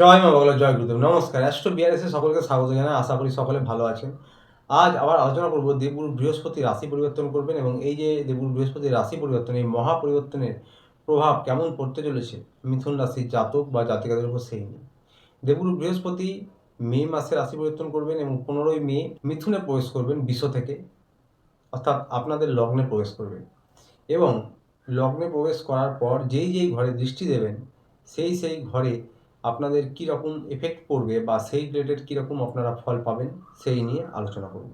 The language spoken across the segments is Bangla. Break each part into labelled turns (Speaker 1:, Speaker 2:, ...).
Speaker 1: জয় মা বাংলা, জয় গুরুদেব। নমস্কার, অ্যাস্ট্রো বিআরএসে সকলকে স্বাগত জানাই। আশা করি সকলে ভালো আছেন। আজ আবার আলোচনা করব দেবগুরু বৃহস্পতি রাশি পরিবর্তন করবেন এবং এই যে দেবগুরু বৃহস্পতি রাশি পরিবর্তন, এই মহা পরিবর্তনের প্রভাব কেমন পড়তে চলেছে, মিথুন রাশির জাতক বা জাতিকাদের উপর সেই নিয়ে। দেবগুরু বৃহস্পতি মে মাসে রাশি পরিবর্তন করবেন এবং পনেরোই মে মিথুনে প্রবেশ করবেন বিশ্ব থেকে, অর্থাৎ আপনাদের লগ্নে প্রবেশ করবেন। এবং লগ্নে প্রবেশ করার পর যেই যেই ঘরে দৃষ্টি দেবেন, সেই সেই ঘরে আপনাদের কী রকম এফেক্ট পড়বে বা সেই রিলেটেড কীরকম আপনারা ফল পাবেন, সেই নিয়ে আলোচনা করব।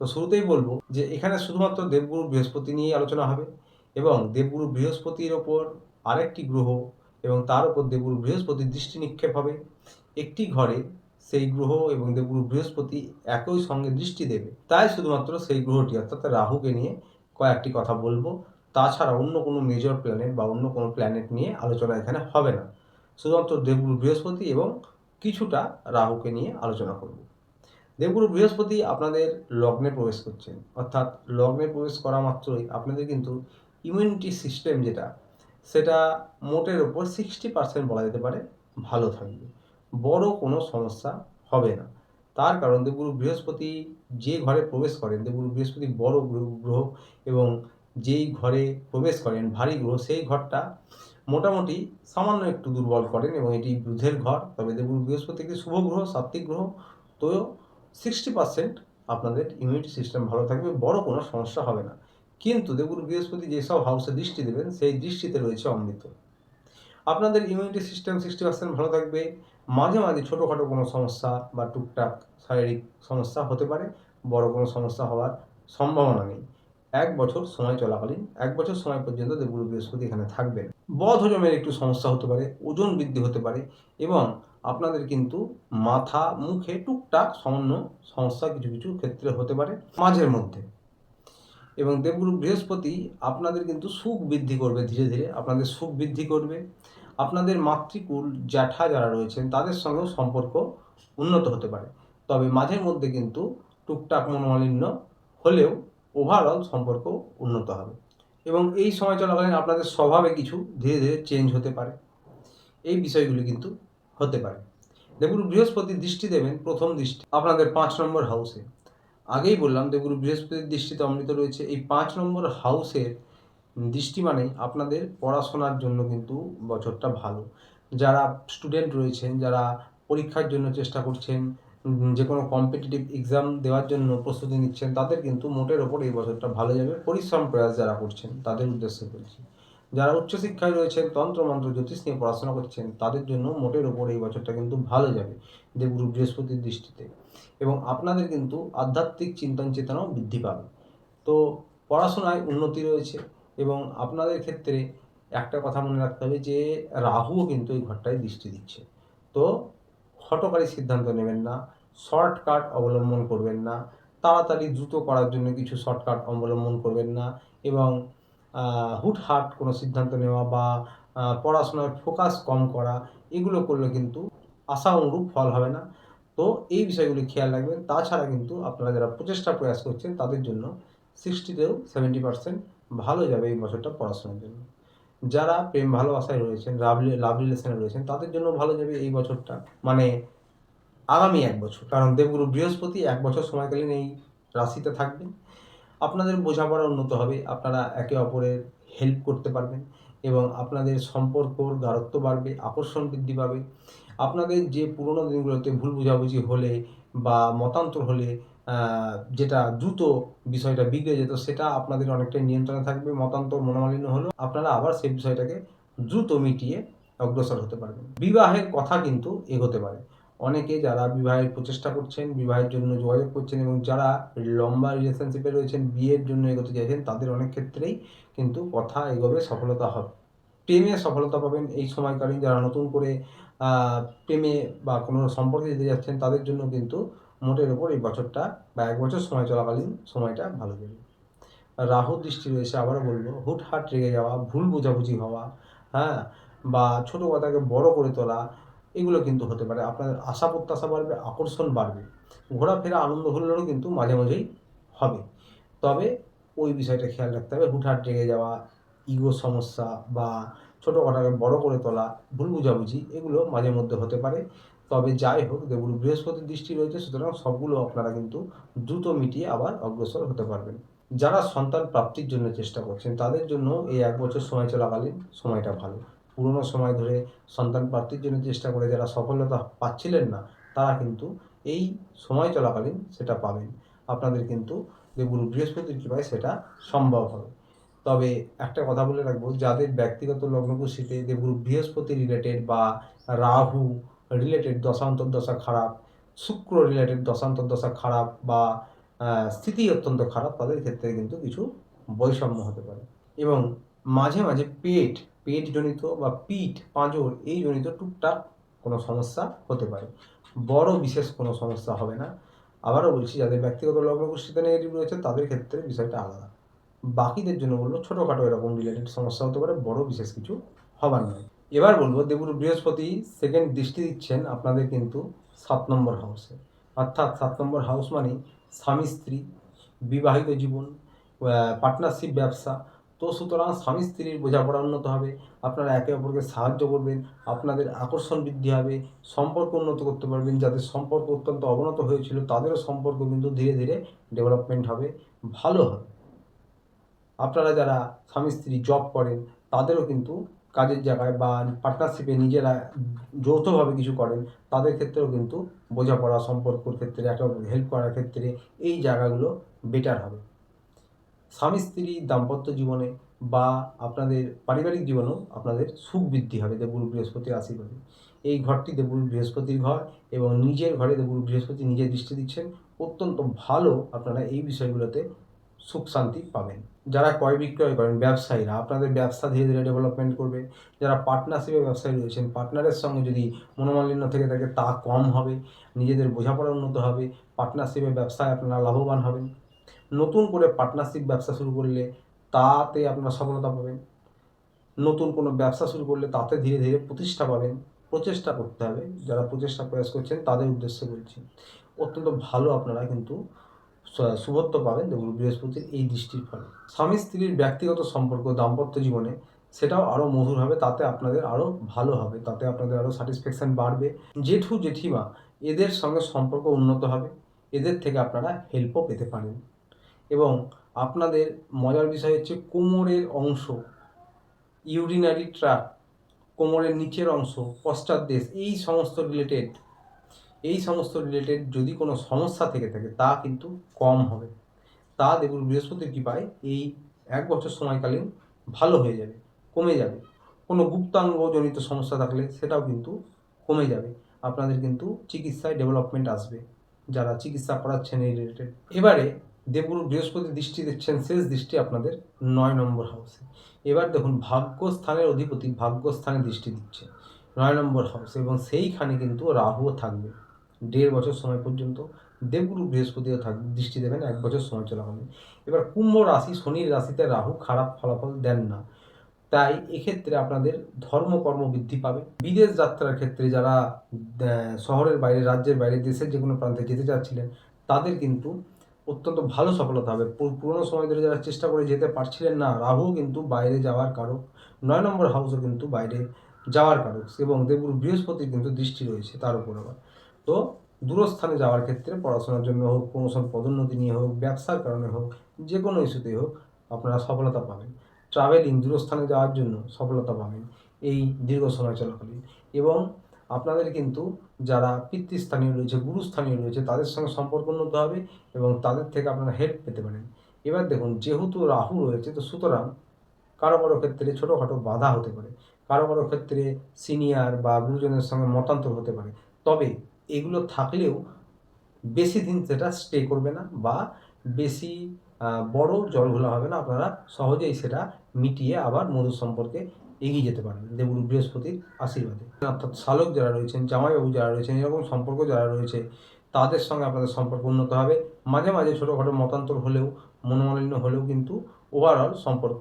Speaker 1: তো শুরুতেই বলব যে এখানে শুধুমাত্র দেবগুরু বৃহস্পতি নিয়েই আলোচনা হবে এবং দেবগুরু বৃহস্পতির ওপর আরেকটি গ্রহ এবং তার উপর দেবগুরু বৃহস্পতির দৃষ্টি নিক্ষেপ হবে। একটি ঘরে সেই গ্রহ এবং দেবগুরু বৃহস্পতি একই সঙ্গে দৃষ্টি দেবে। তাই শুধুমাত্র সেই গ্রহটি, অর্থাৎ রাহুকে নিয়ে কয়েকটি কথা বলব। তাছাড়া অন্য কোনো মেজর প্ল্যানেট বা অন্য কোনো প্ল্যানেট নিয়ে আলোচনা এখানে হবে না। শুধুমাত্র দেবগুরু বৃহস্পতি এবং কিছুটা রাহুকে নিয়ে আলোচনা করব। দেবগুরু বৃহস্পতি আপনাদের লগ্নে প্রবেশ করছেন। অর্থাৎ লগ্নে প্রবেশ করা মাত্রই আপনাদের কিন্তু ইমিউনিটি সিস্টেম যেটা, সেটা মোটের ওপর সিক্সটি পার্সেন্ট বলা যেতে পারে ভালো থাকবে। বড় কোনো সমস্যা হবে না। তার কারণ দেবগুরু বৃহস্পতি যে ঘরে প্রবেশ করেন, দেবগুরু বৃহস্পতি বড় গ্রহ এবং যেই ঘরে প্রবেশ করেন ভারী গ্রহ, সেই ঘরটা মোটামুটি সামান্য একটু দুর্বল করেন এবং এটি বুধের ঘর, তবে দেবগুরু বৃহস্পতি একটি শুভ গ্রহ সাত্বিক গ্রহ তো সিক্সটি পার্সেন্ট আপনাদের ইমিউনিটি সিস্টেম ভালো থাকবে, বড় কোনো সমস্যা হবে না। কিন্তু দেবগুরু বৃহস্পতি যেসব হাউসে দৃষ্টি দেবেন, সেই দৃষ্টিতে রয়েছে অমৃত। আপনাদের ইমিউনিটি সিস্টেম সিক্সটি পার্সেন্ট ভালো থাকবে, মাঝে মাঝে ছোটোখাটো কোনো সমস্যা বা টুকটাক শারীরিক সমস্যা হতে পারে, বড় কোনো সমস্যা হওয়ার সম্ভাবনা নেই। এক বছর সময় চলাকালীন, এক বছর সময় পর্যন্ত দেবগুরু বৃহস্পতি এখানে থাকবেন। বধ হজমের একটু সমস্যা হতে পারে, ওজন বৃদ্ধি হতে পারে এবং আপনাদের কিন্তু মাথা, মুখে টুকটাক সামান্য সমস্যা কিছু কিছু ক্ষেত্রে হতে পারে মাঝের মধ্যে। এবং দেবগুরু বৃহস্পতি আপনাদের কিন্তু সুখ বৃদ্ধি করবে ধীরে ধীরে, আপনাদের সুখ বৃদ্ধি করবে। আপনাদের মাতৃকুল জ্যাঠা যারা রয়েছেন, তাদের সঙ্গেও সম্পর্ক উন্নত হতে পারে। তবে মাঝের মধ্যে কিন্তু টুকটাক মনোমালিন্য হলেও ওভারঅল সম্পর্ক উন্নত হবে। এবং এই সময় চলাকালীন আপনাদের স্বভাবে কিছু ধীরে ধীরে চেঞ্জ হতে পারে। এই বিষয়গুলি কিন্তু হতে পারে। দেবগুরু বৃহস্পতি দৃষ্টি দেবেন প্রথম দৃষ্টি আপনাদের পাঁচ নম্বর হাউসে আগেই বললাম, দেবগুরু বৃহস্পতির দৃষ্টিতে অমৃত রয়েছে। এই পাঁচ নম্বর হাউসের দৃষ্টি মানে আপনাদের পড়াশোনার জন্য কিন্তু বছরটা ভালো। যারা স্টুডেন্ট রয়েছেন, যারা পরীক্ষার জন্য চেষ্টা করছেন যে কোনো কম্পিটিটিভ এক্সাম দেওয়ার জন্য প্রস্তুতি নিচ্ছেন, তাদের কিন্তু মোটের ওপর এই বছরটা ভালো যাবে। পরিশ্রম প্রয়াস যারা করছেন, তাদের উদ্দেশ্যে বলছি। যারা উচ্চশিক্ষায় রয়েছেন তন্ত্রমন্ত্র জ্যোতিষ নিয়ে পড়াশোনা করছেন, তাদের জন্য মোটের ওপর এই বছরটা কিন্তু ভালো যাবে দেবগুরু বৃহস্পতির দৃষ্টিতে। এবং আপনাদের কিন্তু আধ্যাত্মিক চিন্তন চেতনাও বৃদ্ধি পাবে। তো পড়াশোনায় উন্নতি রয়েছে এবং আপনাদের ক্ষেত্রে একটা কথা মনে রাখতে হবে যে, রাহুও কিন্তু এই ঘরটায় দৃষ্টি দিচ্ছে। তো হটকারী সিদ্ধান্ত নেবেন না, শর্টকাট অবলম্বন করবেন না, তাড়াতাড়ি দ্রুত করার জন্য কিছু শর্টকাট অবলম্বন করবেন না এবং হুটহাট কোনো সিদ্ধান্ত নেওয়া বা পড়াশোনায় ফোকাস কম করা, এগুলো করলে কিন্তু আশা অনুরূপ ফল হবে না। তো এই বিষয়গুলি খেয়াল রাখবেন। তাছাড়া কিন্তু আপনারা যারা প্রচেষ্টা প্রয়াস করছেন তাদের জন্য সিক্সটিতেও সেভেন্টি পার্সেন্ট ভালো যাবে এই বছরটা পড়াশোনার জন্য। যারা প্রেম ভালোবাসায় রয়েছেন লাভ রিলেশনে রয়েছেন, তাদের জন্য ভালো যাবে এই বছরটা। মানে আগামী এক বছর। কারণ দেবগুরু বৃহস্পতি এক বছর সময়কালীন এই রাশিতে থাকবেন। আপনাদের বোঝাপড়া উন্নত হবে। আপনারা একে অপরের হেল্প করতে পারবেন এবং আপনাদের সম্পর্কর গাঢ়ত্ব বাড়বে, আকর্ষণ বৃদ্ধি পাবে। আপনাদের যে পুরোনো দিনগুলোতে ভুল বোঝাবুঝি হলে বা মতান্তর হলে যেটা দ্রুত বিষয়টা বিগড়ে যেত, সেটা আপনাদের অনেকটাই নিয়ন্ত্রণে থাকবে, মতান্তর মনোমালিন্য হলেও আপনারা আবার সেই বিষয়টাকে দ্রুত মিটিয়ে অগ্রসর হতে পারবেন। বিবাহের কথা কিন্তু এগোতে পারে। অনেকে যারা বিবাহের প্রচেষ্টা করছেন, বিবাহের জন্য যোগাযোগ করছেন এবং যারা লম্বা রিলেশনশিপে রয়েছেন, বিয়ের জন্য এগোতে চাইছেন, তাদের অনেক ক্ষেত্রেই কিন্তু কথা এগোবে, সফলতা হবে। প্রেমে সফলতা পাবেন এই সময়কালীন যারা নতুন করে প্রেমে বা কোনো সম্পর্কে যেতে যাচ্ছেন, তাদের জন্য কিন্তু মোটের ওপর এই বছরটা বা এক বছর সময় চলাকালীন সময়টা ভালো যাবে রাহু দৃষ্টি রয়েছে, আবারও বলব, হুটহাট রেগে যাওয়া, ভুল বোঝাবুঝি হওয়া হ্যাঁ বা ছোটো কথাকে বড় করে তোলা, এগুলো কিন্তু হতে পারে। আপনাদের আশা প্রত্যাশা বাড়বে, আকর্ষণ বাড়বে। ঘোরাফেরা, আনন্দ হলেও কিন্তু মাঝে মাঝেই হবে। তবে ওই বিষয়টা খেয়াল রাখতে হবে, হুটহাট রেগে যাওয়া, ইগো সমস্যা বা ছোটো কথাকে বড় করে তোলা, ভুল বুঝাবুঝি, এগুলো মাঝে মধ্যে হতে পারে। তবে যাই হোক, দেবগুরু বৃহস্পতির দৃষ্টি রয়েছে, সুতরাং সবগুলো আপনারা কিন্তু দ্রুত মিটিয়ে আবার অগ্রসর হতে পারবেন। যারা সন্তান প্রাপ্তির জন্য চেষ্টা করছেন, তাদের জন্য এই এক বছর সময় চলাকালীন সময়টা ভালো। পুরনো সময় ধরে সন্তান প্রাপ্তির জন্য চেষ্টা করে যারা সফলতা পাচ্ছিলেন না, তারা কিন্তু এই সময় চলাকালীন সেটা পাবেন। আপনাদের কিন্তু দেবগুরু বৃহস্পতির কৃপায় সেটা সম্ভব হবে। তবে একটা কথা বলে রাখব, যাদের ব্যক্তিগত লগ্নকুশিতে দেবগুরু বৃহস্পতি রিলেটেড বা রাহু রিলেটেড দশান্তর দশা খারাপ, শুক্র রিলেটেড দশান্তর দশা খারাপ বা স্থিতি অত্যন্ত খারাপ, তাদের ক্ষেত্রে কিন্তু কিছু বৈষম্য হতে পারে। এবং মাঝে মাঝে পেট পেট জনিত বা পিঠ, পাঁজর এই জনিত টুকটাক কোনো সমস্যা হতে পারে। বড় বিশেষ কোনো সমস্যা হবে না। আবারও বলছি, যাদের ব্যক্তিগত লগ্নকুষ্ঠিতে নেগেটিভ রয়েছে, তাদের ক্ষেত্রে বিষয়টা আলাদা। বাকিদের জন্য বলল ছোটোখাটো এরকম রিলেটেড সমস্যা হতে পারে, বড় বিশেষ কিছু হবার নয়। এবার বলব দেবগুরু বৃহস্পতি সেকেন্ড দৃষ্টি দিচ্ছেন আপনাদের কিন্তু সাত নম্বর হাউসে অর্থাৎ সাত নম্বর হাউস মানে স্বামী স্ত্রী, বিবাহিত জীবন পার্টনারশিপ ব্যবসা। তো সুতরাং স্বামী স্ত্রীর বোঝাপড়া উন্নত হবে, আপনারা একে অপরকে সাহায্য করবেন, আপনাদের আকর্ষণ বৃদ্ধি হবে, সম্পর্ক উন্নত করতে পারবেন যাদের সম্পর্ক অত্যন্ত অবনত হয়েছিল, তাদেরও সম্পর্ক কিন্তু ধীরে ধীরে ডেভেলপমেন্ট হবে, ভালো হবে। আপনারা যারা স্বামী স্ত্রী জব করেন, তাদেরও কিন্তু কাজের জায়গায় বা পার্টনারশিপে নিজেরা যৌথভাবে কিছু করেন, তাদের ক্ষেত্রেও কিন্তু বোঝাপড়া, সম্পর্কর ক্ষেত্রে, একে অপরকে হেল্প করার ক্ষেত্রে এই জায়গাগুলো বেটার হবে। স্বামী, স্ত্রী, দাম্পত্য জীবনে বা আপনাদের পারিবারিক জীবনেও আপনাদের সুখ বৃদ্ধি হবে দেবগুরু বৃহস্পতির আশীর্বাদে। এই ঘরটি দেবগুরু বৃহস্পতির ঘর এবং নিজের ঘরে দেবগুরু বৃহস্পতি নিজে দৃষ্টি দিচ্ছেন। অত্যন্ত ভালো আপনারা এই বিষয়গুলোতে সুখ শান্তি পাবেন। যারা ক্রয় বিক্রয় করেন, ব্যবসায়ীরা, আপনাদের ব্যবসা ধীরে ধীরে ডেভেলপমেন্ট করবে। যারা পার্টনারশিপে ব্যবসায়ী রয়েছেন পার্টনারের সঙ্গে যদি মনোমালিন্য থেকে থাকে, তা কম হবে। নিজেদের বোঝাপড়া উন্নত হবে। পার্টনারশিপে ব্যবসায় আপনারা লাভবান হবেন। নতুন করে পার্টনারশিপ ব্যবসা শুরু করলে তাতে আপনারা সফলতা পাবেন। নতুন কোনো ব্যবসা শুরু করলে তাতে ধীরে ধীরে প্রতিষ্ঠা পাবেন। প্রচেষ্টা করতে হবে। যারা প্রচেষ্টা প্রয়াস করছেন, তাদের উদ্দেশ্যে বলছি। অত্যন্ত ভালো আপনারা কিন্তু শুভত্ব পাবেন দেবগুরু বৃহস্পতির এই দৃষ্টির ফলে। স্বামী স্ত্রীর ব্যক্তিগত সম্পর্ক, দাম্পত্য জীবনে সেটাও আরও মধুর হবে, তাতে আপনাদের আরও ভালো হবে, তাতে আপনাদের আরও স্যাটিসফ্যাকশান বাড়বে। জেঠু, জেঠিমা, এদের সঙ্গে সম্পর্ক উন্নত হবে, এদের থেকে আপনারা হেল্পও পেতে পারেন। এবং আপনাদের মজার বিষয় হচ্ছে কোমরের অংশ ইউরিনারি ট্র্যাক কোমরের নিচের অংশ, পশ্চাৎদেশ, এই সমস্ত রিলেটেড এই সমস্ত রিলেটেড যদি কোনো সমস্যা থেকে থাকে, তা কিন্তু কম হবে। তা দেবগুরু বৃহস্পতির কৃপায় এই এক বছর সময়কালীন ভালো হয়ে যাবে, কমে যাবে। কোনো গুপ্তাঙ্গজনিত সমস্যা থাকলে সেটাও কিন্তু কমে যাবে। আপনাদের কিন্তু চিকিৎসায় ডেভেলপমেন্ট আসবে, যারা চিকিৎসা করাচ্ছেন এই রিলেটেড এবারে দেবগুরু বৃহস্পতি দৃষ্টি দিচ্ছেন, শেষ দৃষ্টি আপনাদের নয় নম্বর হাউসে এবার দেখুন, ভাগ্যস্থানের অধিপতি ভাগ্যস্থানে দৃষ্টি দিচ্ছে, নয় নম্বর হাউস এবং সেইখানে কিন্তু রাহুও থাকবে। দেড় বছর সময় পর্যন্ত দেবগুরু বৃহস্পতিও থাক, দৃষ্টি দেবেন, এক বছর সময় চলাকালীন এবার কুম্ভ রাশি শনির রাশিতে রাহু খারাপ ফলাফল দেন না। তাই এক্ষেত্রে আপনাদের ধর্মকর্ম বৃদ্ধি পাবে। বিদেশ যাত্রার ক্ষেত্রে যারা শহরের বাইরে, রাজ্যের বাইরে, দেশের যে কোনো প্রান্তে যেতে চাচ্ছিলেন, তাদের কিন্তু অত্যন্ত ভালো সফলতা হবে। পুরোনো সময় ধরে যারা চেষ্টা করে যেতে পারছিলেন না রাহু কিন্তু বাইরে যাওয়ার কারক, নয় নম্বর হাউসও কিন্তু বাইরে যাওয়ার কারক এবং দেবগুরু বৃহস্পতির কিন্তু দৃষ্টি রয়েছে তার উপর আবার। তো দূরস্থানে যাওয়ার ক্ষেত্রে পড়াশোনার জন্য হোক প্রমোশন পদোন্নতি নিয়ে হোক, ব্যবসার কারণে হোক, যে কোনো ইস্যুতেই হোক, আপনারা সফলতা পাবেন। ট্রাভেলিং দূরস্থানে যাওয়ার জন্য সফলতা পাবেন এই দীর্ঘ সময় চলাকালীন। এবং আপনাদের কিন্তু যারা পিতৃস্থানীয় রয়েছে, গুরুস্থানীয় রয়েছে, তাদের সঙ্গে সম্পর্ক উন্নত হবে এবং তাদের থেকে আপনারা হেল্প পেতে পারেন। এবার দেখুন, যেহেতু রাহু রয়েছে, তো সুতরাং কারও কারও ক্ষেত্রে ছোটোখাটো বাধা হতে পারে। কারও কারও ক্ষেত্রে সিনিয়র বা গুরুজনের সঙ্গে মতান্তর হতে পারে। তবে এগুলো থাকলেও বেশি দিন সেটা স্টে করবে না বা বেশি বড় জলঘোলা হবে না, আপনারা সহজেই সেটা মিটিয়ে আবার মধুর সম্পর্কে এগিয়ে যেতে পারবেন। দেবগুরু বৃহস্পতির আশীর্বাদে। অর্থাৎ শালক যারা রয়েছেন, জামাইবাবু যারা রয়েছেন, এরকম সম্পর্ক যারা রয়েছে, তাদের সঙ্গে আপনাদের সম্পর্ক উন্নত হবে। মাঝে মাঝে ছোটোখাটো মতান্তর হলেও, মনোমালিন্য হলেও কিন্তু ওভারঅল সম্পর্ক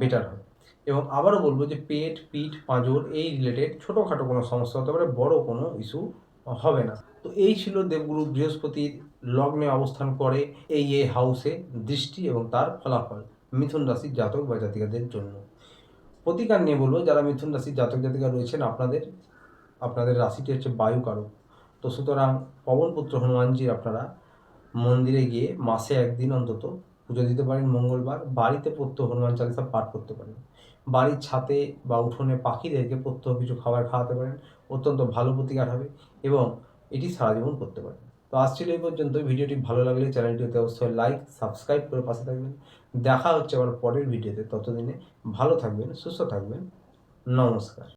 Speaker 1: বেটার হবে। এবং আবারও বলব যে পেট, পিঠ, পাঁজর এই রিলেটেড ছোটোখাটো কোনো সমস্যা হতে পারে, বড় কোনো ইস্যু হবে না। তো এই ছিল দেবগুরু বৃহস্পতির লগ্নে অবস্থান করে এই এ হাউসে দৃষ্টি এবং তার ফলাফল, মিথুন রাশির জাতক বা জাতিকাদের জন্য। প্রতিকার নিয়ে বলব, যারা মিথুন রাশির জাতক জাতিকা রয়েছেন, আপনাদের আপনাদের রাশিটি হচ্ছে বায়ু কারক তো সুতরাং পবনপুত্র হনুমানজির আপনারা মন্দিরে গিয়ে মাসে একদিন অন্তত পুজো দিতে পারেন মঙ্গলবার। বাড়িতে প্রত্যহ হনুমান চালিসা পাঠ করতে পারেন। বাড়ির ছাদে বা উঠোনে পাখিদেরকে প্রত্যহ কিছু খাবার খাওয়াতে পারেন। অত্যন্ত ভালো প্রতিকার হবে। এবং এটি সারা জীবন করতে পারেন তো আসছিল এই পর্যন্ত ভিডিওটি ভালো লাগলে চ্যানেলটিতে অবশ্যই লাইক সাবস্ক্রাইব করে পাশে থাকবেন। দেখা হচ্ছে আবার পরের ভিডিওতে। ততদিনে ভালো থাকবেন, সুস্থ থাকবেন। নমস্কার।